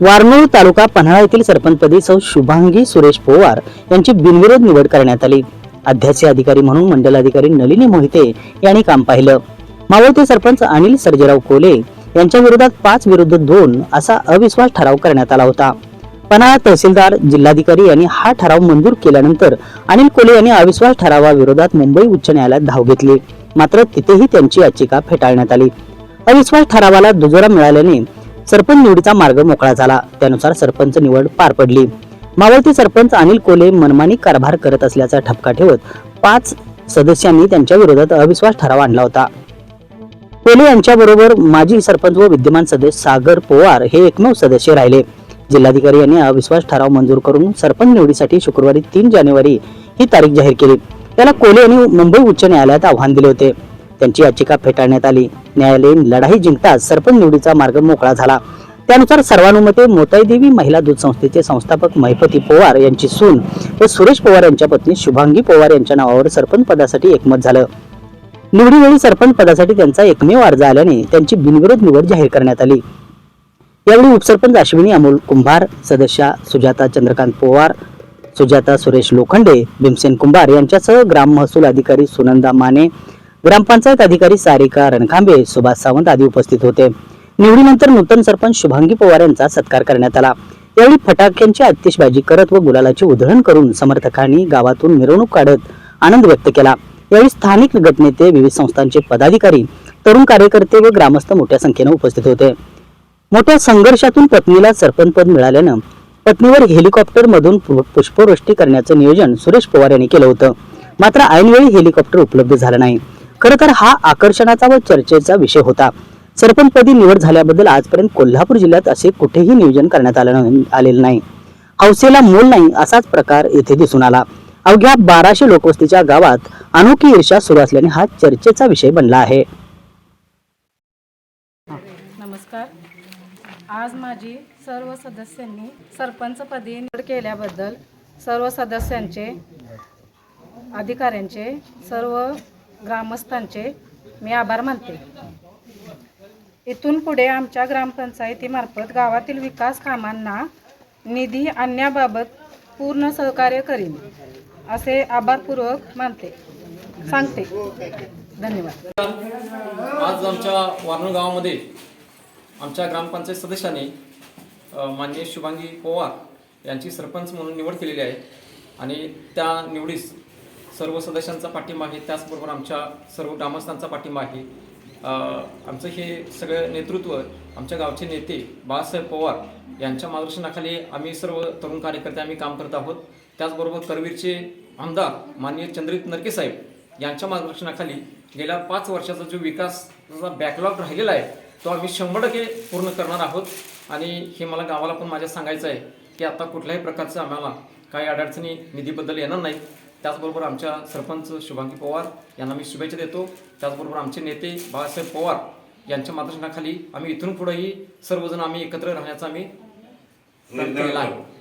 वारनूर तालुका पन्हाळा येथील सरपंचपदी सौ शुभांगी सुरेश पोवार यांची बिनविरोध निवड करण्यात आली. अध्यासी अधिकारी म्हणून मंडलाधिकारी नलिनी मोहिते यांनी काम पाहिलं. मावळते सरपंच अनिल सर्जेराव कोले यांच्या विरोधात पाच विरुद्ध दोन असा अविश्वास ठराव करण्यात आला होता. पन्हाळा तहसीलदार जिल्हाधिकारी यांनी हा ठराव मंजूर केल्यानंतर अनिल कोले यांनी अविश्वास ठरावाविरोधात मुंबई उच्च न्यायालयात धाव घेतली. मात्र तिथेही त्यांची याचिका फेटाळण्यात आली. अविश्वास ठरावाला दुजोरा मिळाल्याने सरपंच निवडीचा मार्ग मोकळा झाला. त्यानुसार सरपंच निवड पार पडली. मावळती सरपंच अनिल कोले मनमानी कारभार करत असल्याचा ठपका ठेवत पाच सदस्यांनी त्यांच्या विरोधात अविश्वास ठराव आणला होता. कोले यांच्याबरोबर माजी सरपंच व विद्यमान सदस्य सागर पोवार हे एकमेव सदस्य राहिले. जिल्हाधिकारी यांनी अविश्वास ठराव मंजूर करून सरपंच निवडीसाठी शुक्रवारी तीन जानेवारी ही तारीख जाहीर केली. त्याला कोले यांनी मुंबई उच्च न्यायालयात आव्हान दिले होते. त्यांची याचिका फेटाळण्यात आली. न्यायालयीन लढाई जिंकताच सरपंच निवडीचा मार्ग मोकळा झाला. त्यानुसार सर्वानुमते मोताईदेवी महिला दूध संस्थेचे संस्थापक महिपती पोवार यांची सून व सुरेश पवार यांच्या पत्नी शुभांगी पवार यांच्या नावावर सरपंच पदासाठी एकमत झालं. निवडीवेळी सरपंच पदासाठी त्यांचा एकमेव अर्ज आल्याने त्यांची बिनविरोध निवड जाहीर करण्यात आली. यावेळी उपसरपंच अश्विनी अमोल कुंभार सदस्या सुजाता चंद्रकांत पवार सुजाता सुरेश लोखंडे भीमसेन कुंभार यांच्यासह ग्राम महसूल अधिकारी सुनंदा माने ग्रामपंचायत अधिकारी सारिका रणखांबे सुभाष सावंत आदी उपस्थित होते. निवडीनंतर नूतन सरपंच शुभांगी पवार यांचा सत्कार करण्यात आला. यावेळी फटाक्यांची आतिषबाजी करत व गुलालाची उधळण करून समर्थकांनी गावातून मिरवणूक काढत आनंद व्यक्त केला. यावेळी स्थानिक गटनेते विविध संस्थांचे पदाधिकारी तरुण कार्यकर्ते व ग्रामस्थ मोठ्या संख्येने उपस्थित होते. मोठ्या संघर्षातून पत्नीला सरपंच पद मिळाल्यानं पत्नीवर हेलिकॉप्टर मधून पु- पुष्पवृष्टी करण्याचं नियोजन सुरेश पवार यांनी केलं होतं. मात्र ऐनवेळी हेलिकॉप्टर उपलब्ध झालं नाही. खरं तर हा आकर्षणाचा व चर्चेचा विषय होता. सरपंचपदी निवड झाल्याबद्दल आजपर्यंत कोल्हापूर जिल्ह्यात असे कुठेही नियोजन करण्यात आलं आलेलं नाही. हौसेला मोल नाही असाच प्रकार येथे दिसून आला. अवघ्या बाराशे लोकवस्तीच्या गावात अनोखी ईर्षा सुरू असल्याने हा चर्चेचा विषय बनला आहे. नमस्कार. आज माझी सर्व सदस्यांनी सरपंचपदी निवड केल्याबद्दल सर्व सदस्यांचे अधिकाऱ्यांचे सर्व ग्रामस्थांचे मी आभार मानते. इथून पुढे आमच्या ग्रामपंचायतीमार्फत गावातील विकास कामांना निधी आणण्याबाबत पूर्ण सहकार्य करीन असे आभारपूर्वक मानते. सांगते. धन्यवाद. आज आमच्या वारणूर गावामध्ये आमच्या ग्रामपंचायत सदस्याने अ, माननीय शुभांगी पवार यांची सरपंच म्हणून निवड केलेली आहे. आणि त्या निवडीस सर्व सदस्यांचा पाठिंबा आहे त्याचबरोबर आमच्या सर्व ग्रामस्थांचा पाठिंबा आहे. आमचं हे सगळं नेतृत्व आमच्या गावचे नेते बाळासाहेब पवार यांच्या मार्गदर्शनाखाली आम्ही सर्व तरुण कार्यकर्ते आम्ही काम करत आहोत. त्याचबरोबर करवीरचे आमदार माननीय चंद्रित नरके साहेब यांच्या मार्गदर्शनाखाली गेल्या पाच वर्षाचा जो विकासचा बॅकलॉग राहिलेला आहे तो आम्ही शंभर टक्के पूर्ण करणार आहोत. आणि हे मला गावाला पण माझ्या सांगायचं आहे की आता कुठल्याही प्रकारचं आम्हाला काही अडचणी निधीबद्दल येणार नाही त्याचबरोबर आमच्या सरपंच शुभांगी पवार यांना मी शुभेच्छा देतो. त्याचबरोबर आमचे नेते बाळासाहेब पवार यांच्या मार्गदर्शनाखाली आम्ही इथून पुढेही सर्वजण आम्ही एकत्र राहण्याचा आम्ही केला आहे.